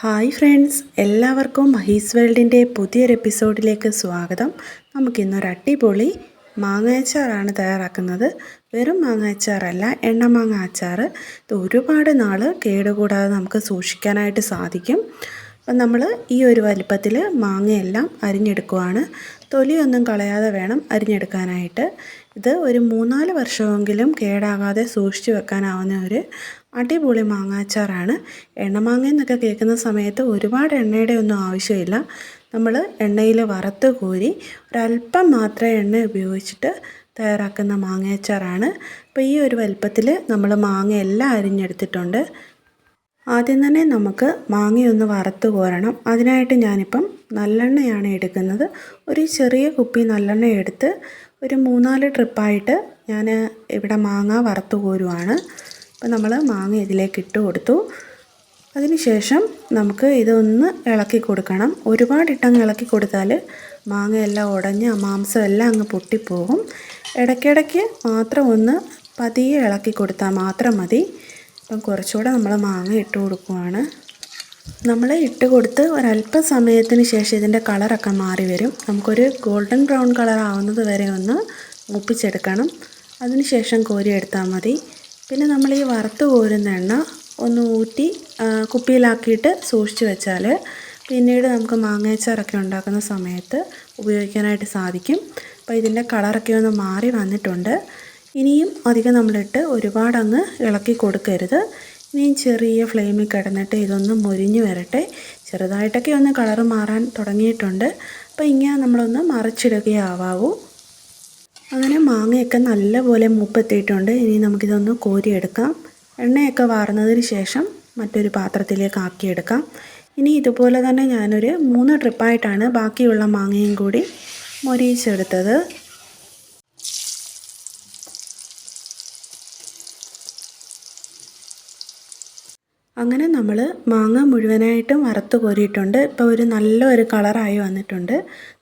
Hi friends എല്ലാവർക്കും മഹീസ് വേൾഡിന്റെ പുതിയൊരു എപ്പിസോഡിലേക്ക് സ്വാഗതം. നമുക്കിന്നൊരു അടിപൊളി മാങ്ങ അച്ചാറാണ് തയ്യാറാക്കുന്നത്. വെറും മാങ്ങ അച്ചാറല്ല എണ്ണമാങ്ങ അച്ചാർ ഇത് ഒരുപാട് നാൾ കേടുകൂടാതെ നമുക്ക് സൂക്ഷിക്കാനായിട്ട് സാധിക്കും. അപ്പം നമ്മൾ ഈ ഒരു വലിപ്പത്തിൽ മാങ്ങയെല്ലാം അരിഞ്ഞെടുക്കുവാണ്. തൊലിയൊന്നും കളയാതെ വേണം അരിഞ്ഞെടുക്കാനായിട്ട്. ഇത് ഒരു മൂന്നാൽ വർഷമെങ്കിലും കേടാകാതെ സൂക്ഷിച്ചു വെക്കാനാവുന്ന ഒരു അടിപൊളി മാങ്ങാച്ചാറാണ് എണ്ണമാങ്ങ എന്നൊക്കെ കേൾക്കുന്ന സമയത്ത് ഒരുപാട് എണ്ണയുടെ ഒന്നും ആവശ്യമില്ല. നമ്മൾ എണ്ണയിൽ വറുത്ത് കോരി ഒരല്പം മാത്രമേ എണ്ണ ഉപയോഗിച്ചിട്ട് തയ്യാറാക്കുന്ന മാങ്ങയച്ചാറാണ് അപ്പോൾ ഈ ഒരു വലുപ്പത്തിൽ നമ്മൾ മാങ്ങ എല്ലാം അരിഞ്ഞെടുത്തിട്ടുണ്ട്. ആദ്യം തന്നെ നമുക്ക് മാങ്ങയൊന്ന് വറുത്ത് കോരണം. അതിനായിട്ട് ഞാനിപ്പം നല്ലെണ്ണയാണ് എടുക്കുന്നത്. ഒരു ചെറിയ കുപ്പി നല്ലെണ്ണ എടുത്ത് ഒരു മൂന്നാൽ ട്രിപ്പായിട്ട് ഞാൻ ഇവിടെ മാങ്ങ വറുത്ത് കോരുവാണ്. അപ്പോൾ നമ്മൾ മാങ്ങ ഇതിലേക്ക് ഇട്ട് കൊടുത്തു. അതിനുശേഷം നമുക്ക് ഇതൊന്ന് ഇളക്കി കൊടുക്കണം. ഒരുപാട് ഇട്ടങ്ങ് ഇളക്കി കൊടുത്താൽ മാങ്ങയെല്ലാം ഉടഞ്ഞ് മാംസം എല്ലാം അങ്ങ് പൊട്ടിപ്പോകും. ഇടയ്ക്കിടയ്ക്ക് മാത്രം ഒന്ന് പതിയെ ഇളക്കി കൊടുത്താൽ മാത്രം മതി. അപ്പം കുറച്ചുകൂടെ നമ്മൾ മാങ്ങ ഇട്ട് കൊടുക്കുവാണ്. നമ്മൾ ഇട്ട് കൊടുത്ത് ഒരല്പ സമയത്തിന് ശേഷം ഇതിന്റെ കളറൊക്കെ മാറി വരും. നമുക്കൊരു ഗോൾഡൻ ബ്രൗൺ കളർ ആവുന്നത് വരെ ഒന്ന് മൂപ്പിച്ചെടുക്കണം. അതിനുശേഷം ശേഷം കോരിയെടുത്താൽ മതി. പിന്നെ നമ്മൾ ഈ വറുത്ത് കോരുന്ന എണ്ണ ഒന്ന് ഊറ്റി കുപ്പിയിലാക്കിയിട്ട് സൂക്ഷിച്ച് വെച്ചാൽ പിന്നീട് നമുക്ക് മാങ്ങയച്ചാറൊക്കെ ഉണ്ടാക്കുന്ന സമയത്ത് ഉപയോഗിക്കാനായിട്ട് സാധിക്കും. അപ്പോൾ ഇതിന്റെ കളറൊക്കെ ഒന്ന് മാറി വന്നിട്ടുണ്ട്. ഇനിയും അധികം നമ്മളിട്ട് ഒരുപാടങ്ങ് ഇളക്കി കൊടുക്കരുത്. ഇനിയും ചെറിയ ഫ്ലെയിമിൽ കിടന്നിട്ട് ഇതൊന്ന് മുരിഞ്ഞ് വരട്ടെ. ചെറുതായിട്ടൊക്കെ ഒന്ന് കളറ് മാറാൻ തുടങ്ങിയിട്ടുണ്ട്. അപ്പോൾ ഇങ്ങനെ നമ്മളൊന്ന് മറിച്ചിടുകയാവാവൂ. അങ്ങനെ മാങ്ങയൊക്കെ നല്ലപോലെ മൂപ്പെത്തിയിട്ടുണ്ട്. ഇനി നമുക്കിതൊന്ന് കോരിയെടുക്കാം. എണ്ണയൊക്കെ വാർന്നതിന് ശേഷം മറ്റൊരു പാത്രത്തിലേക്ക് ആക്കിയെടുക്കാം. ഇനി ഇതുപോലെ തന്നെ ഞാനൊരു മൂന്ന് ട്രിപ്പായിട്ടാണ് ബാക്കിയുള്ള മാങ്ങയും കൂടി മൊരിയിച്ചെടുത്തത്. അങ്ങനെ നമ്മൾ മാങ്ങ മുഴുവനായിട്ടും വറുത്ത് കോരിയിട്ടുണ്ട്. ഇപ്പോൾ ഒരു നല്ലൊരു കളറായി വന്നിട്ടുണ്ട്.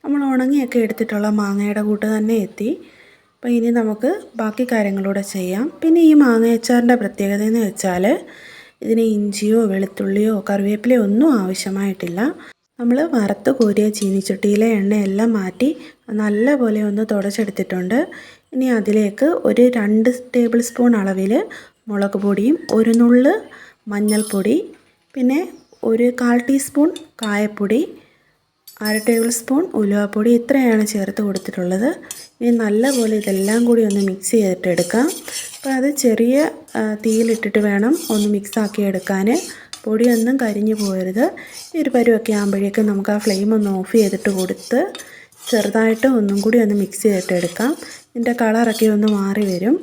നമ്മൾ ഉണങ്ങിയൊക്കെ എടുത്തിട്ടുള്ള മാങ്ങയുടെ കൂട്ട് തന്നെ എത്തി. അപ്പോൾ ഇനി നമുക്ക് ബാക്കി കാര്യങ്ങളൂടെ ചെയ്യാം. പിന്നെ ഈ മാങ്ങയച്ചാറിന്റെ പ്രത്യേകത എന്ന് വെച്ചാൽ ഇതിന് ഇഞ്ചിയോ വെളുത്തുള്ളിയോ കറിവേപ്പിലയോ ഒന്നും ആവശ്യമായിട്ടില്ല. നമ്മൾ വറുത്ത് കോരിയ ചീനിച്ചട്ടിയിലെ എണ്ണയെല്ലാം മാറ്റി നല്ലപോലെ ഒന്ന് തുടച്ചെടുത്തിട്ടുണ്ട്. ഇനി അതിലേക്ക് ഒരു രണ്ട് ടേബിൾ സ്പൂൺ അളവിൽ മുളക് പൊടിയും ഒരു നുള്ള് മഞ്ഞൾപ്പൊടി പിന്നെ ഒരു കാൽ ടീസ്പൂൺ കായപ്പൊടി അര ടേബിൾ സ്പൂൺ ഉലുവാപ്പൊടി ഇത്രയാണ് ചേർത്ത് കൊടുത്തിട്ടുള്ളത്. ഇനി നല്ലപോലെ ഇതെല്ലാം കൂടി ഒന്ന് മിക്സ് ചെയ്തിട്ട് എടുക്കാം അപ്പോൾ അത് ചെറിയ തീയിലിട്ടിട്ട് വേണം ഒന്ന് മിക്സ് ആക്കി എടുക്കാൻ പൊടിയൊന്നും കരിഞ്ഞു പോകരുത്. ഈ ഒരു പരുവൊക്കെ ആകുമ്പോഴേക്കും നമുക്ക് ആ ഫ്ലെയിം ഒന്ന് ഓഫ് ചെയ്തിട്ട് കൊടുത്ത് ചെറുതായിട്ട് ഒന്നും കൂടി ഒന്ന് മിക്സ് ചെയ്തിട്ട് എടുക്കാം ഇതിന്റെ കളറൊക്കെ ഒന്ന് മാറി വരും.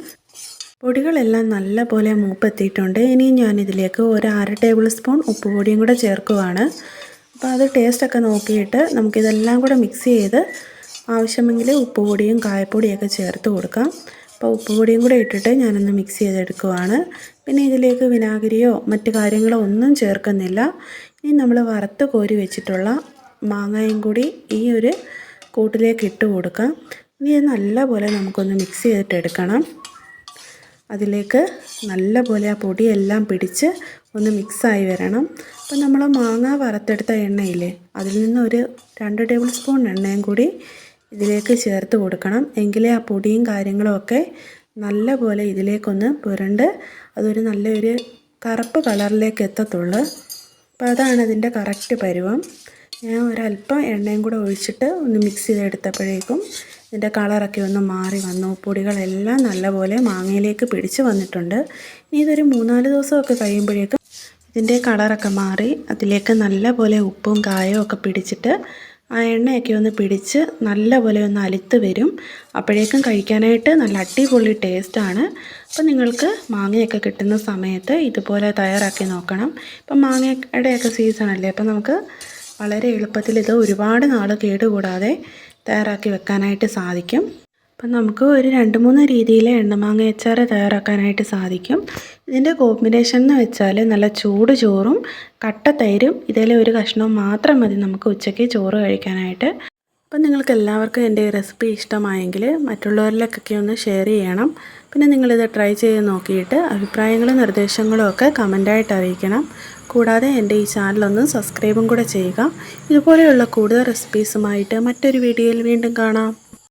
പൊടികളെല്ലാം നല്ലപോലെ മൂപ്പെത്തിയിട്ടുണ്ട്. ഇനി ഞാനിതിലേക്ക് ഒരു അര ടേബിൾ സ്പൂൺ ഉപ്പ് പൊടിയും കൂടെ ചേർക്കുവാണ്. അപ്പോൾ അത് ടേസ്റ്റൊക്കെ നോക്കിയിട്ട് നമുക്കിതെല്ലാം കൂടെ മിക്സ് ചെയ്ത് ആവശ്യമെങ്കിൽ ഉപ്പ് പൊടിയും കായപ്പൊടിയൊക്കെ ചേർത്ത് കൊടുക്കാം. അപ്പോൾ ഉപ്പ് പൊടിയും കൂടെ ഇട്ടിട്ട് ഞാനൊന്ന് മിക്സ് ചെയ്തെടുക്കുവാണ്. പിന്നെ ഇതിലേക്ക് വിനാഗിരിയോ മറ്റ് കാര്യങ്ങളോ ഒന്നും ചേർക്കുന്നില്ല. ഇനി നമ്മൾ വറുത്ത് കോരി വെച്ചിട്ടുള്ള മാങ്ങയും കൂടി ഈ ഒരു കൂട്ടിലേക്ക് ഇട്ട് കൊടുക്കാം. ഇനി നല്ലപോലെ നമുക്കൊന്ന് മിക്സ് ചെയ്തിട്ട് എടുക്കണം അതിലേക്ക് നല്ലപോലെ ആ പൊടിയെല്ലാം പിടിച്ച് ഒന്ന് മിക്സായി വരണം. അപ്പോൾ നമ്മൾ മാങ്ങ വറുത്തെടുത്ത എണ്ണയില്ലേ അതിൽ നിന്ന് ഒരു രണ്ട് ടേബിൾ സ്പൂൺ എണ്ണയും കൂടി ഇതിലേക്ക് ചേർത്ത് കൊടുക്കണം. എങ്കിലേ ആ പൊടിയും കാര്യങ്ങളുമൊക്കെ നല്ലപോലെ ഇതിലേക്കൊന്ന് പുരണ്ട് അതൊരു നല്ലൊരു കറുപ്പ് കളറിലേക്ക് എത്തത്തുള്ളൂ. അപ്പോൾ അതാണ് അതിന്റെ കറക്റ്റ് പരുവം. ഞാൻ ഒരല്പം എണ്ണയും കൂടെ ഒഴിച്ചിട്ട് ഒന്ന് മിക്സ് ചെയ്തെടുത്തപ്പോഴേക്കും ഇതിന്റെ കളറൊക്കെ ഒന്ന് മാറി വന്നു. പൊടികളെല്ലാം നല്ലപോലെ മാങ്ങയിലേക്ക് പിടിച്ച് വന്നിട്ടുണ്ട്. ഇനി ഇതൊരു മൂന്നാൽ ദിവസമൊക്കെ കഴിയുമ്പോഴേക്കും ഇതിന്റെ കളറൊക്കെ മാറി അതിലേക്ക് നല്ലപോലെ ഉപ്പും കായവും ഒക്കെ പിടിച്ചിട്ട് ആ എണ്ണയൊക്കെ ഒന്ന് പിടിച്ച് നല്ലപോലെ ഒന്ന് അലുത്ത് വരും. അപ്പോഴേക്കും കഴിക്കാനായിട്ട് നല്ല അടിപൊളി ടേസ്റ്റാണ്. അപ്പോൾ നിങ്ങൾക്ക് മാങ്ങയൊക്കെ കിട്ടുന്ന സമയത്ത് ഇതുപോലെ തയ്യാറാക്കി നോക്കണം. ഇപ്പം മാങ്ങയുടെയൊക്കെ സീസണല്ലേ? അപ്പോൾ നമുക്ക് വളരെ എളുപ്പത്തിൽ ഇത് ഒരുപാട് നാൾ കേടുകൂടാതെ തയ്യാറാക്കി വെക്കാനായിട്ട് സാധിക്കും. അപ്പം നമുക്ക് ഒരു രണ്ട് മൂന്ന് രീതിയിൽ എണ്ണമാങ്ങ അച്ചാർ തയ്യാറാക്കാനായിട്ട് സാധിക്കും. ഇതിന്റെ കോമ്പിനേഷൻ എന്ന് വെച്ചാൽ നല്ല ചൂട് ചോറും കട്ട തൈരും ഇതിലെ ഒരു കഷ്ണവും മാത്രം മതി നമുക്ക് ഉച്ചയ്ക്ക് ചോറ് കഴിക്കാനായിട്ട്. അപ്പം നിങ്ങൾക്ക് എല്ലാവർക്കും എന്റെ റെസിപ്പി ഇഷ്ടമായെങ്കിൽ മറ്റുള്ളവരിലേക്കൊക്കെ ഒന്ന് ഷെയർ ചെയ്യണം. പിന്നെ നിങ്ങളിത് ട്രൈ ചെയ്ത് നോക്കിയിട്ട് അഭിപ്രായങ്ങളും നിർദ്ദേശങ്ങളും ഒക്കെ കമന്റായിട്ട് അറിയിക്കണം. കൂടാതെ എന്റെ ഈ ചാനലൊന്ന് സബ്സ്ക്രൈബും കൂടെ ചെയ്യുക. ഇതുപോലെയുള്ള കൂടുതൽ റെസിപ്പീസുമായിട്ട് മറ്റൊരു വീഡിയോയിൽ വീണ്ടും കാണാം.